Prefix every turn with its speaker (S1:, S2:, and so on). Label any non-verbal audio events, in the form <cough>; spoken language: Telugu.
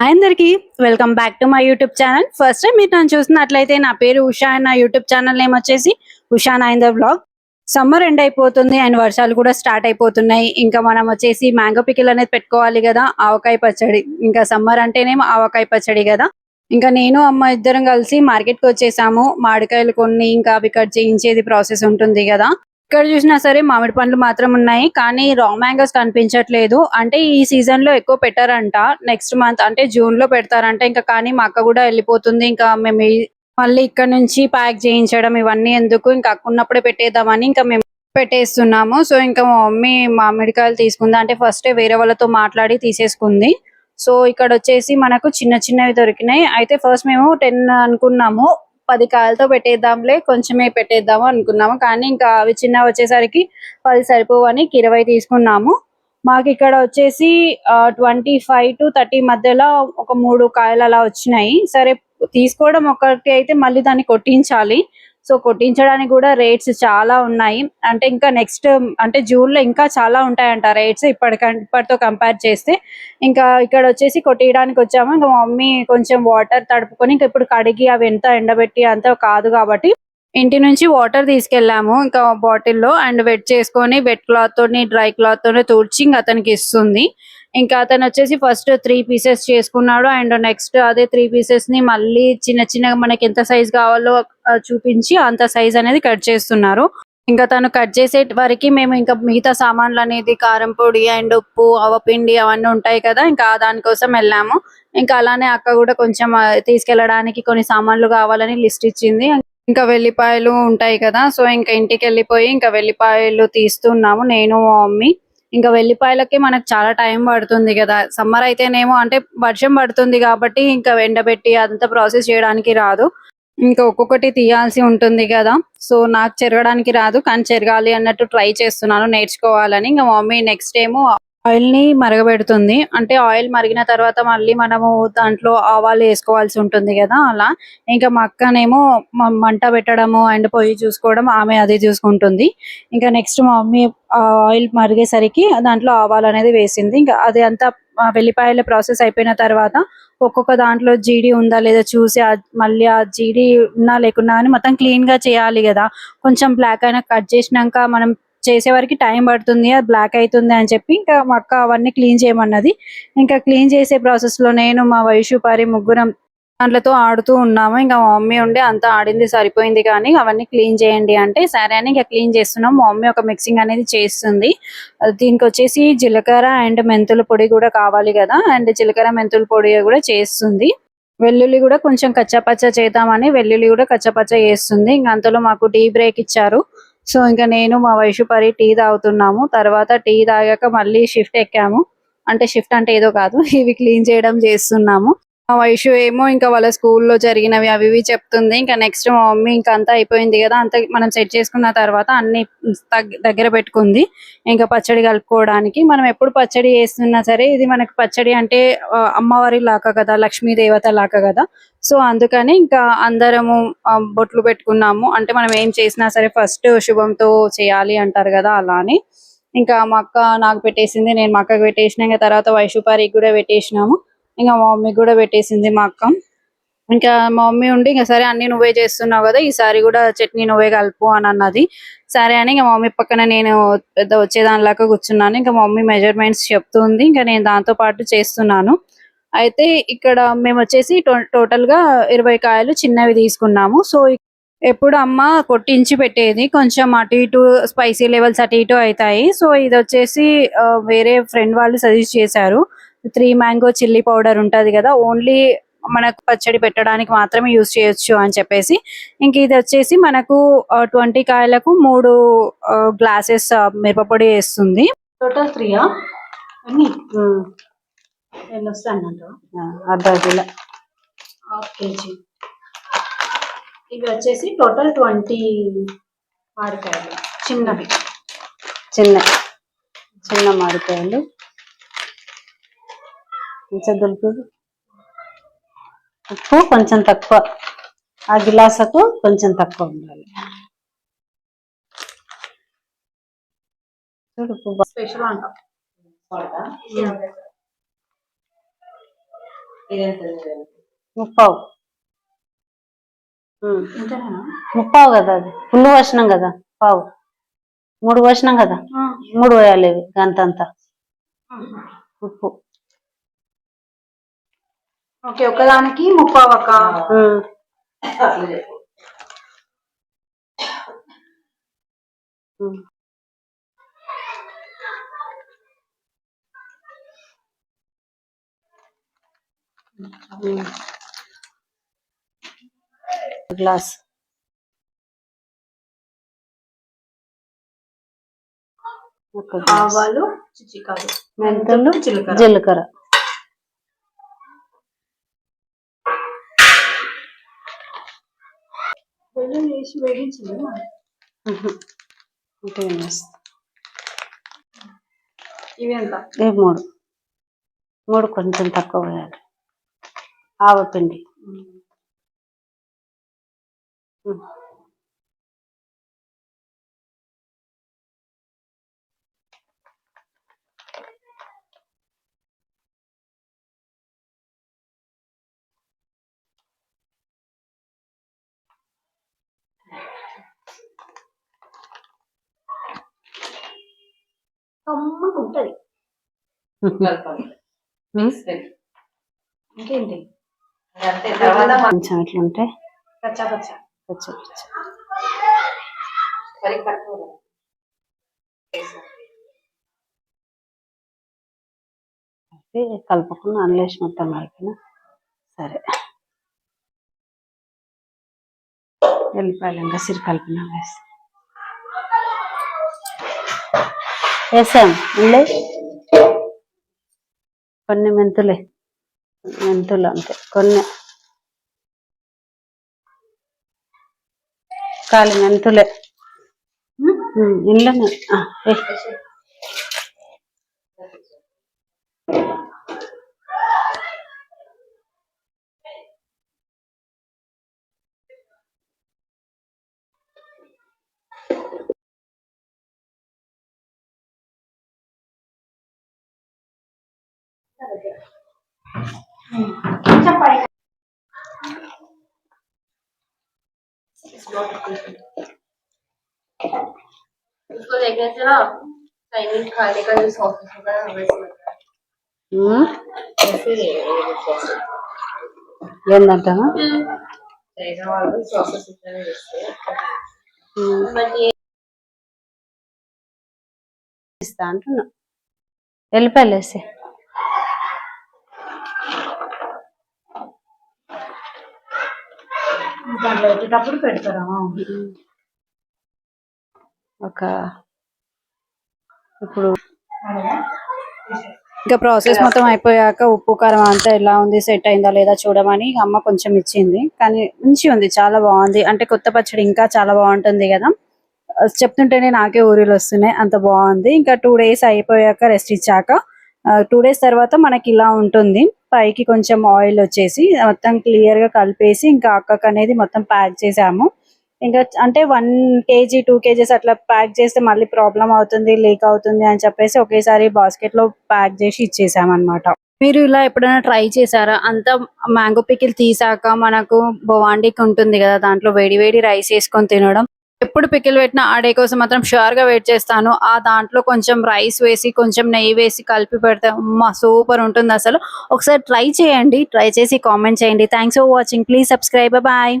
S1: హాయ్ అందరికి welcome back to my YouTube channel. First time మీరు నన్ను చూసినట్లయితే నా పేరు ఉషా అండ్ నా యూట్యూబ్ ఛానల్ నేమ్ వచ్చేసి ఉషా నైందర్ బ్లాగ్. సమ్మర్ ఎండ్ అయిపోతుంది అండ్ వర్షాలు కూడా స్టార్ట్ అయిపోతున్నాయి. ఇంకా మనం వచ్చేసి మ్యాంగో పికిల్ అనేది పెట్టుకోవాలి కదా ఆవకాయ పచ్చడి. ఇంకా సమ్మర్ అంటేనేమో ఆవకాయ పచ్చడి కదా. ఇంకా నేను అమ్మ ఇద్దరం కలిసి మార్కెట్కి వచ్చేసాము. మామిడికాయలు కొన్ని ఇంకా అవి కట్ చేయించేది ప్రాసెస్ ఉంటుంది కదా. ఇక్కడ చూసినా సరే మామిడి పండ్లు మాత్రం ఉన్నాయి. కానీ రా మ్యాంగోస్ కనిపించట్లేదు. అంటే ఈ సీజన్లో ఎక్కువ పెట్టారంట. నెక్స్ట్ మంత్ అంటే జూన్లో పెడతారంట. ఇంకా కానీ మా అక్క కూడా వెళ్ళిపోతుంది. ఇంకా మేము మళ్ళీ ఇక్కడ నుంచి ప్యాక్ చేయించడం ఇవన్నీ ఎందుకు? ఇంకా అక్క ఉన్నప్పుడే పెట్టేద్దామని ఇంకా మేము పెట్టేస్తున్నాము. సో ఇంకా మా మమ్మీ మామిడికాయలు తీసుకుంది అంటే ఫస్ట్ వేరే వాళ్ళతో మాట్లాడి తీసేసుకుంది. సో ఇక్కడ వచ్చేసి మనకు చిన్న చిన్నవి దొరికినాయి. అయితే ఫస్ట్ మేము టెన్ అనుకున్నాము. పది కాయలతో పెట్టేద్దాంలే కొంచెమే పెట్టేద్దాము అనుకున్నాము. కానీ ఇంకా అవి చిన్న వచ్చేసరికి పది సరిపోవని ఇరవై తీసుకున్నాము. మాకు ఇక్కడ వచ్చేసి ట్వంటీ ఫైవ్ టు థర్టీ మధ్యలో ఒక మూడు కాయలు అలా వచ్చినాయి. సరే తీసుకోవడం ఒకటి అయితే మళ్ళీ దాన్ని కొట్టించాలి. సో కొట్టించడానికి కూడా రేట్స్ చాలా ఉన్నాయి. అంటే ఇంకా నెక్స్ట్ అంటే జూన్లో ఇంకా చాలా ఉంటాయంట రేట్స్ ఇప్పటి ఇప్పటితో కంపేర్ చేస్తే. ఇంకా ఇక్కడ వచ్చేసి కొట్టియడానికి వచ్చాము. ఇంకా మమ్మీ కొంచెం వాటర్ తడుపుకొని ఇంకా ఇప్పుడు కడిగి అవి ఎంత ఎండబెట్టి అంత కాదు కాబట్టి ఇంటి నుంచి వాటర్ తీసుకెళ్ళాము ఇంకా బాటిల్లో అండ్ వెట్ చేసుకొని వెట్ క్లాత్ తోని డ్రై క్లాత్ తోని తుడిచి ఇంకా అతనికి ఇస్తుంది. ఇంకా అతను వచ్చేసి ఫస్ట్ త్రీ పీసెస్ చేసుకున్నాడు అండ్ నెక్స్ట్ అదే త్రీ పీసెస్ని మళ్ళీ చిన్న చిన్నగా మనకి ఎంత సైజ్ కావాలో చూపించి అంత సైజ్ అనేది కట్ చేస్తున్నారు. ఇంకా తను కట్ చేసే వరకు మేము ఇంకా మిగతా సామాన్లు అనేది కారం పొడి అండ్ ఉప్పు అవపిండి అవన్నీ ఉంటాయి కదా ఇంకా దానికోసం వెళ్ళాము. ఇంకా అలానే అక్క కూడా కొంచెం తీసుకెళ్ళడానికి తీసుకెళ్ళడానికి కొన్ని సామాన్లు కావాలని లిస్ట్ ఇచ్చింది. ఇంకా వెల్లిపాయలు ఉంటాయి కదా సో ఇంకా ఇంటికి వెళ్ళిపోయి ఇంకా వెల్లిపాయలు తీస్తున్నాము నేను మా మమ్మీ. ఇంకా వెల్లిపాయలకి మనకు చాలా టైం పడుతుంది కదా. సమ్మర్ అయితేనేమో అంటే వర్షం పడుతుంది కాబట్టి ఇంకా ఎండబెట్టి అదంతా ప్రాసెస్ చేయడానికి రాదు. ఇంకా ఒక్కొక్కటి తీయాల్సి ఉంటుంది కదా. సో నాకు చెరగడానికి రాదు. కానీ చెరగాలి అన్నట్టు ట్రై చేస్తున్నాను నేర్చుకోవాలని. ఇంకా మమ్మీ నెక్స్ట్ ఏమో ఆయిల్ని మరగబెడుతుంది. అంటే ఆయిల్ మరిగిన తర్వాత మళ్ళీ మనము దాంట్లో ఆవాలు వేసుకోవాల్సి ఉంటుంది కదా అలా. ఇంకా మా అక్కనేమో మంట పెట్టడము అండ్ పొయ్యి చూసుకోవడం ఆమె అది చూసుకుంటుంది. ఇంకా నెక్స్ట్ మా మమ్మీ ఆయిల్ మరిగేసరికి దాంట్లో ఆవాలు అనేది వేసింది. ఇంకా అది అంతా వెల్లిపాయల ప్రాసెస్ అయిపోయిన తర్వాత ఒక్కొక్క దాంట్లో జీడి ఉందా లేదా చూసి మళ్ళీ ఆ జీడి ఉన్నా లేకున్నా అని మొత్తం క్లీన్గా చేయాలి కదా. కొంచెం బ్లాక్ అయినా కట్ చేసినాక మనం చేసే టైం పడుతుంది అది బ్లాక్ అవుతుంది అని చెప్పి ఇంకా మా అక్క అవన్నీ క్లీన్ చేయమన్నది. ఇంకా క్లీన్ చేసే ప్రాసెస్లో నేను మా వైషు పారి ముగ్గురం దాంట్లతో ఆడుతూ ఉన్నాము. ఇంకా మా మమ్మీ ఉండి అంతా ఆడింది సరిపోయింది కానీ అవన్నీ క్లీన్ చేయండి అంటే సరే అని ఇంకా క్లీన్ చేస్తున్నాం. మా మమ్మీ ఒక మిక్సింగ్ అనేది చేస్తుంది. దీనికి వచ్చేసి జీలకర్ర అండ్ మెంతుల పొడి కూడా కావాలి కదా అండ్ జీలకర్ర మెంతుల పొడి కూడా చేస్తుంది. వెల్లుల్లి కూడా కొంచెం కచ్చపచ్చ చేద్దామని వెల్లుల్లి కూడా కచ్చపచ్చ చేస్తుంది. ఇంకా అంతలో మాకు టీ బ్రేక్ ఇచ్చారు. సో ఇంకా నేను మా వయసు పరి టీ తాగుతున్నాము. తర్వాత టీ తాగాక మళ్ళీ షిఫ్ట్ ఎక్కాము. అంటే షిఫ్ట్ అంటే ఏదో కాదు. <laughs> ఇవి క్లీన్ చేయడం చేస్తున్నాము. వైషు ఏమో ఇంకా వాళ్ళ స్కూల్లో జరిగినవి అవి ఇవి చెప్తుంది. ఇంకా నెక్స్ట్ మా మమ్మీ ఇంకా అంతా అయిపోయింది కదా అంతా మనం సెట్ చేసుకున్న తర్వాత అన్ని తగ్- దగ్గర పెట్టుకుంది. ఇంకా పచ్చడి కలుపుకోవడానికి మనం ఎప్పుడు పచ్చడి వేస్తున్నా సరే ఇది మనకి పచ్చడి అంటే అమ్మవారి లాగా కదా లక్ష్మీ దేవత లాగా కదా. సో అందుకని ఇంకా అందరము బొట్లు పెట్టుకున్నాము. అంటే మనం ఏం చేసినా సరే ఫస్ట్ శుభంతో చేయాలి అంటారు కదా అలా అని. ఇంకా మా అక్క నాకు పెట్టేసింది నేను మా అక్కకు పెట్టేసిన ఇంకా తర్వాత వైషుపారికి కూడా పెట్టేసినాము. ఇంకా మా మమ్మీ కూడా పెట్టేసింది మా అక్క. ఇంకా మా మమ్మీ ఉండి ఇంకా సరే అన్ని నువ్వే చేస్తున్నావు కదా ఈసారి కూడా చట్నీ నువ్వే కలుపు అని అన్నది. సరే అని ఇంకా మమ్మీ పక్కన నేను పెద్ద వచ్చేదానిలాగా కూర్చున్నాను. ఇంకా మమ్మీ మెజర్మెంట్స్ చెప్తుంది. ఇంకా నేను దాంతో పాటు చేస్తున్నాను. అయితే ఇక్కడ మేము వచ్చేసి టోటల్గా ఇరవై కాయలు చిన్నవి తీసుకున్నాము. సో ఎప్పుడు అమ్మ కొట్టించి పెట్టేది కొంచెం అటు ఇటు స్పైసీ లెవెల్స్ అటు ఇటు అవుతాయి. సో ఇది వచ్చేసి వేరే ఫ్రెండ్ వాళ్ళు సజెస్ట్ చేశారు. త్రీ మ్యాంగో చిల్లీ పౌడర్ ఉంటది కదా ఓన్లీ మనకు పచ్చడి పెట్టడానికి మాత్రమే యూజ్ చేయొచ్చు అని చెప్పేసి. ఇంక ఇది వచ్చేసి మనకు ట్వంటీ కాయలకు మూడు గ్లాసెస్ మిరపపొడి వేస్తుంది. టోటల్ త్రీయా నేను వస్తాను
S2: అర్ధ కిలో.
S1: Half KG. ఇవి వచ్చేసి టోటల్ ట్వంటీ మామిడికాయలు చిన్నవి.
S2: చిన్న చిన్న మామిడికాయలు. కొంచెం దులుపు ఉప్పు కొంచెం తక్కువ. ఆ గిలాసకు కొంచెం తక్కువ ఉండాలి. చూడు ఉప్పు
S1: స్పెషల్ అంట.
S2: ముప్పావు. ముప్పావు కదా అది. ఫుల్ పోసినాం కదా పావు. మూడు పోసినాం కదా మూడు పోయాలి ఇవి గంతంత. ఉప్పు.
S1: ఓకే ఒకదానికి ముప్పావు అక్క.
S2: గ్లాస్ ఒక గ్లాస్.
S1: ఆవాలు
S2: మెంతులు
S1: జీలకర్ర. వేసి? ఇవి ఎంత?
S2: ఏ మూడు. మూడు కొంచెం తక్కువ వేయాలి ఆవపిండి
S1: కమ్మగా ఉంటది. ఇంకేంటి?
S2: కొంచెం
S1: పచ్చా
S2: కలపకుండా అనలేసి మొత్తం కలిపిన సరే. వెళ్ళిపోయాలి ఇంకా సిరి కలిపిన వేసి. వేసాం ఉండే కొన్ని మెంతులే మెంతులు అంతే కొన్ని కాలి మెంతులే ఉమ్, ఇంట్లోనే ఆ, వేయ్.
S3: उसको देखने से ना चाइनीज खाने का जो सॉसेस होता है वैसे लगता है
S2: ఉమ్,
S3: ऐसे नहीं है ये सॉसेस
S1: దాంట్లో వచ్చేటప్పుడు పెడతారా?
S2: ఒక ఇప్పుడు
S1: ఇంకా ప్రాసెస్ మొత్తం అయిపోయాక ఉప్పు కారం అంతా ఎలా ఉంది సెట్ అయిందా లేదా చూడమని అమ్మ కొంచెం ఇచ్చింది. కానీ మంచి ఉంది చాలా బాగుంది. అంటే కొత్త పచ్చడి ఇంకా చాలా బాగుంటుంది కదా. చెప్తుంటేనే నాకే ఊరిలో వస్తున్నాయి అంత బాగుంది. ఇంకా టూ డేస్ అయిపోయాక రెస్ట్ ఇచ్చాక టూ డేస్ తర్వాత మనకి ఇలా ఉంటుంది. పైకి కొంచెం ఆయిల్ వచ్చేసి మొత్తం క్లియర్గా కలిపేసి ఇంకా అక్కకు అనేది మొత్తం ప్యాక్ చేసాము. ఇంకా అంటే వన్ కేజీ టూ కేజీస్ అట్లా ప్యాక్ చేస్తే మళ్ళీ ప్రాబ్లం అవుతుంది లీక్ అవుతుంది అని చెప్పేసి ఒకేసారి బాస్కెట్లో ప్యాక్ చేసి ఇచ్చేసాం అన్నమాట మీరు ఇలా ఎప్పుడైనా ట్రై చేశారా? అంతా మ్యాంగో పికిల్ తీసాక మనకు బొవాండికి ఉంటుంది కదా దాంట్లో వేడి వేడి రైస్ వేసుకొని తినడం. ఎప్పుడు పికిల్ పెట్టినా ఆ డే కోసం మాత్రం షూర్గా వెయిట్ చేస్తాను. ఆ దాంట్లో కొంచెం రైస్ వేసి కొంచెం నెయ్యి వేసి కలిపి పెడితే మా సూపర్ ఉంటుంది అసలు. ఒకసారి ట్రై చేయండి. ట్రై చేసి కామెంట్ చేయండి. Thanks for watching please subscribe bye